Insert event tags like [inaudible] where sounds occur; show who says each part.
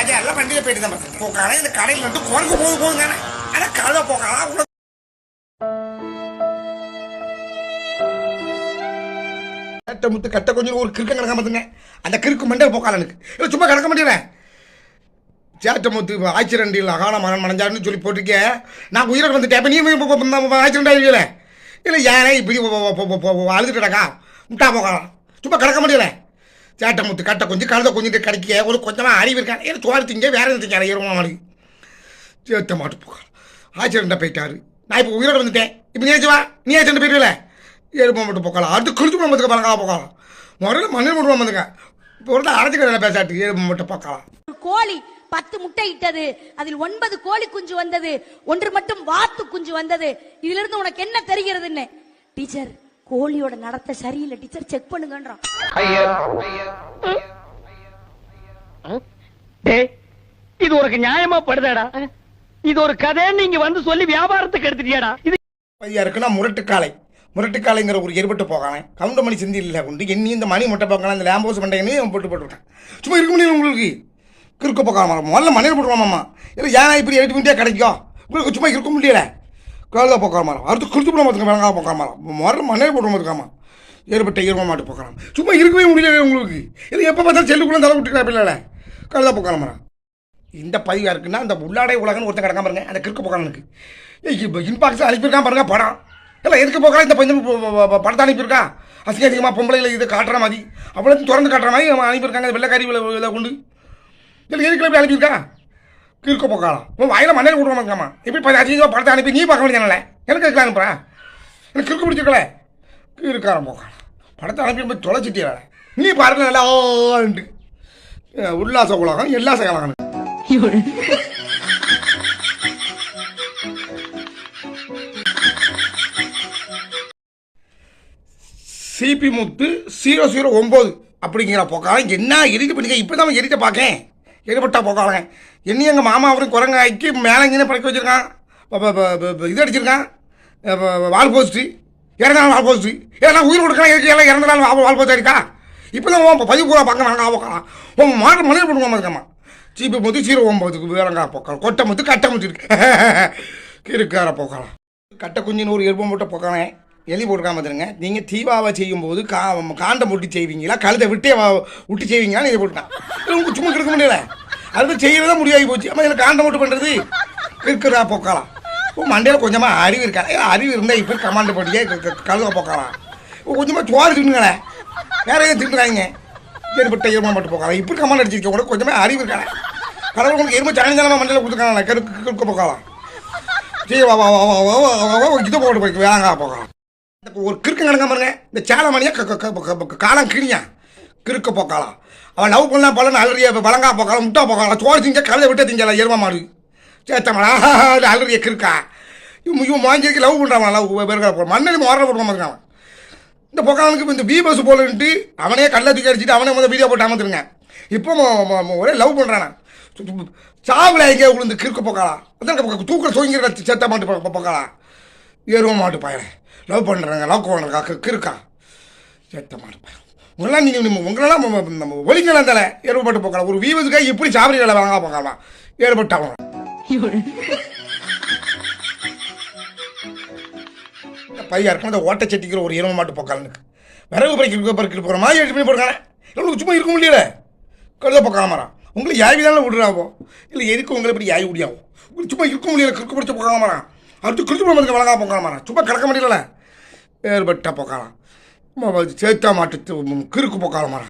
Speaker 1: அது எல்லாம் வண்டியில போயிட்டு தான் பார்த்தேன் இந்த கடையில் வந்து குரங்கு போக போகுங்க ஆனா கழுத போக்கலாம் உள்ள கட்ட முத்து கட்ட கொஞ்சம் ஒரு கிறுக்கம் கிடக்க பார்த்துங்க. அந்த கிறுக்கு மண்டே போக்கால எனக்கு. இல்லை சும்மா கிடக்க முடியல சேட்டமுத்து ஆக்சிடென்டில் அகால மகன் மனஞ்சாருன்னு சொல்லி போட்டிருக்கேன் நான் உயிரோடு வந்துட்டேன் இப்போ நீ ஆக்சிடென்ட் ஆகிருக்கல இல்லை? யாரே இப்படி அழுதுட்டடக்கா முட்டா போகலாம் சும்மா கிடக்க சேட்டை முத்து கட்ட கொஞ்சம் கழுத கொஞ்சம் கிடைக்க ஒரு கொஞ்சமாக அறிவு இருக்கான் ஏன்னா சோறு திங்க வேற எதுவும் திங்க இருமா மாதிரி சேட்ட மாட்டு போகலாம் ஆச்சரியண்டா போயிட்டாரு. நான் இப்போ உயிரோடு வந்துட்டேன். இப்போ நீ வா நீ ஆக்சிடென்ட் போயிடுவில எருமை மட்டும் போக்கலாம் அது குளிச்சு போகிறதுக்கு பழங்கா போகலாம் முதல்ல மண்ணில் மட்டும் வந்துங்க இப்போ ஒரு கடையில் பேசாட்டு எருமை மட்டும் பார்க்கலாம்
Speaker 2: ஒரு கோழி பத்து முட்டை இட்டது. அதில் ஒன்பது கோழி குஞ்சு வந்தது. ஒன்று மட்டும் வாத்து குஞ்சு வந்தது. இதுல இருந்து உனக்கு என்ன தெரிகிறதுன்னு? டீச்சர் கோழியோட நடத்தை சரியில்லை. டீச்சர் செக் பண்ணுங்கன்றான்.
Speaker 3: டேய், இது உனக்கு நியாயமா படுதாடா? இது ஒரு கதைன்னு நீங்க வந்து சொல்லி வியாபாரத்துக்கு எடுத்துட்டியாடா? இது
Speaker 1: இருக்குன்னா முரட்டுக்காலை. முரட்டுக்காலைங்கிற ஒரு எருபட்டு போகானே கவுண்டமணி செந்தில் கொண்டு? எண்ணி இந்த மணி முட்டை போக்கலாம் இந்த லேம்போஸ் மண்டையனையும் போட்டு போட்டுவிட்டேன் சும்மா இருக்க முடியும் உங்களுக்கு? கிறுக்க போக்காமா முதல்ல மண்ணில் போட்டுருவாமாம்மா இல்லை ஏன்னா இப்படி எட்டு மினிட்டே கிடைக்கும்? உங்களுக்கு சும்மா இருக்க முடியல. கழுத போக்காம அடுத்து குளிச்சு போட மாட்டுங்க வேணாங்க போக்காம முதல்ல மண்ணே போட்டு மாட்டுக்காமா ஏற்பட்ட இருக்க மாட்டு போக்கலாம் சும்மா இருக்கவே முடியல உங்களுக்கு. இது எப்போ பார்த்தாலும் செல்லுக்குள்ளே தலை விட்டுக்கலாம் பிள்ளைல கழுத போக்காம இந்த பதிவாக இருக்குன்னா அந்த உள்ளாடை உலகம்னு ஒருத்தன் கிடக்காம பாருங்க. அந்த கிறுக்கு போக்கானுக்கு இப்போ இன்பாக்ஸ் அனுப்பியிருக்கான் பாருங்க படம். இல்லை எதுக்கு போக்கலாம் இந்த பஞ்சம் படத்தை அனுப்பியிருக்கா அசிங்க அதிகமாக பொம்பளைகளை இது காட்டுற மாதிரி. அவ்வளோ திறந்து காட்டுற மாதிரி அவன் அனுப்பியிருக்காங்க இந்த வெள்ளைக்காரி இதை கொண்டு. இல்லை எதுக்கு இப்படி அனுப்பியிருக்கா கிறுக்க போக்கலாம் உன் வாயில மண்ணில் விடுற எப்படி பதி அதிகமாக படத்தை அனுப்பி நீ பார்க்க வேண்டியதானே எனக்கு இருக்கலாம் அனுப்புறா எனக்கு கிறுக்கு பிடிச்சிருக்கல. கிறுக்காரம் போக்கலாம் படத்தை அனுப்பி போய் தொலைச்சிட்டியா நீ பாருங்க நல்லா ஓண்டு உல்லாச உலகம் எல்லா சகலகம் சிபி முத்து ஜீரோ ஜீரோ ஒம்பது அப்படிங்கிற போக்காலம் என்ன எரிட்டு பண்ணிக்க? இப்போ தான் எரிட்ட பார்க்கேன் எடுபட்டா போக்காலங்க என்னையும் எங்கள் மாமா அவரும் குரங்காய்க்கு மேலே இங்கே பறக்க வச்சுருக்கான். இது அடிச்சிருக்கான். வால் போஸ்ட்டு இறந்தாலும் வால் போஸ்ட்டு ஏன்னா உயிர் கொடுக்கலாம் இருக்கு எல்லாம் இறந்தாலும் வால் வால் போஸ்ட் இருக்கா இப்போ தான் உன் பதிவு பூரா பார்க்க வேணாங்க போக்கலாம் உன் மாடு மனித பண்ணுவோம் இருக்கம்மா. சீப்பு முத்து சீர ஒம்பதுக்கு வேறங்கா போக்கலாம் கொட்டை முத்து கட்டை முத்து இருக்கு. [laughs] இருக்கார போக்கலாம் கட்டை குஞ்சின்னு ஒரு எருப்பம் போட்ட போக்கானே எலி போட்டுக்காம தருங்க நீங்கள் தீபாவை செய்யும்போது கா காண்டை முட்டி செய்வீங்களா கழுத்தை விட்டே விட்டு செய்வீங்களான்னு இதை போட்டுட்டான் உங்களுக்கு சும்மா கிடக்க முடியல அது செய்கிறதா முடிவாகி போச்சு அப்போ இதில் காண்டை மட்டும் பண்ணுறது இருக்கிறா போக்கலாம் இப்போ மண்டையில் கொஞ்சமாக அறிவு இருக்கா அறிவு இருந்தால் இப்போ கமாண்ட் போட்டியே கழுத போக்கலாம் இப்போ கொஞ்சமாக சோறு தின்னுங்களேன் வேற எதுவும் தின்னுறாங்க ஏற்பட்ட எருமா மட்டும் போக்கலாம் இப்படி கமாண்ட் அடிச்சிருக்க கூட கொஞ்சமாக அறிவு இருக்கா கடவுள் உங்களுக்கு எருமை சாயந்தாலமாக மண்டையில் கொடுத்துருக்காங்களே கருக்கு கருக்க போக்கலாம் சரி வா வா வா வா வா வா இதை போட்டு போய்க்கு வேங்கா போகலாம் ஒரு கிறுக்கு கிடங்க பாருங்க. இந்த சேலமணியா க- காலம் கிழியா கிறுக்க போக்காளா. அவன் லவ் பண்ணலாம் பலன் அலறிய பலங்கா போக்கலாம் முட்டா போக்கலாம் சோறு திங்க கழுதை விட்டு திங்கல எரும மாடு. சேத்தமடா அலறிய கிறுக்கா. இவன் இவன் வாங்கிக்கு லவ் பண்ணுறான் லவ் பேருக்கா போ மண்ணில் மாற போட்டு வந்துருக்கான் இந்த பொக்கானுக்கு இப்போ இந்த பி பஸ் போலன்ட்டு அவனே கல்லை தூக்கி அடிச்சுட்டு அவனே முதல் வீடியோ போட்டு அமர்ந்துருங்க. இப்போ ஒரே லவ் பண்ணுறானா சாவில் எங்கேயோ விழுந்து கிறுக்க போக்காளா. அதான் தூக்கில் சோங்கிற செத்த மாட்டு போக்காளா. எருவ மாட்டு பையன் லவ் பண்ணுறாங்க லவ் பண்ணுறாங்க கிறுக்கா. ஏற்ற மாட்டு பையன் உங்களெல்லாம் நீங்கள் நம்ம- உங்களெல்லாம் நம்ம ஒலிக்கலாம் தலை எருவ போக்கலாம் ஒரு வீவதுக்காக எப்படி சாவரி வேலை வாங்க போக்கலாம் ஏற்பட்டாங்க பையா இருக்கும் அந்த ஓட்டை செட்டிக்கிற ஒரு எரும மாட்டு போக்காலனுக்கு விறகு பறிக்கிற பறிக்கிட்டு போகிற மாதிரி எட்டு பண்ணி போடுறானே உங்களுக்கு சும்மா இருக்க முடியல. கழுத போக்காமரா உங்களுக்கு உங்களை யாவி தானே விடுறாவோ? இல்லை எதுக்கு உங்களை இப்படி யாய் முடியாவும் உங்களுக்கு சும்மா இருக்க முடியல கிறுக்கு பிடிச்ச போக்கால அடுத்து கிறுக்கு போகிறதுக்கு வழங்கா போக்கால மரம் சும்மா கிடக்க முடியல ஏற்பட்ட போக்காலாம் சேர்த்தா மாட்டு கிறுக்கு போக்கால மாற.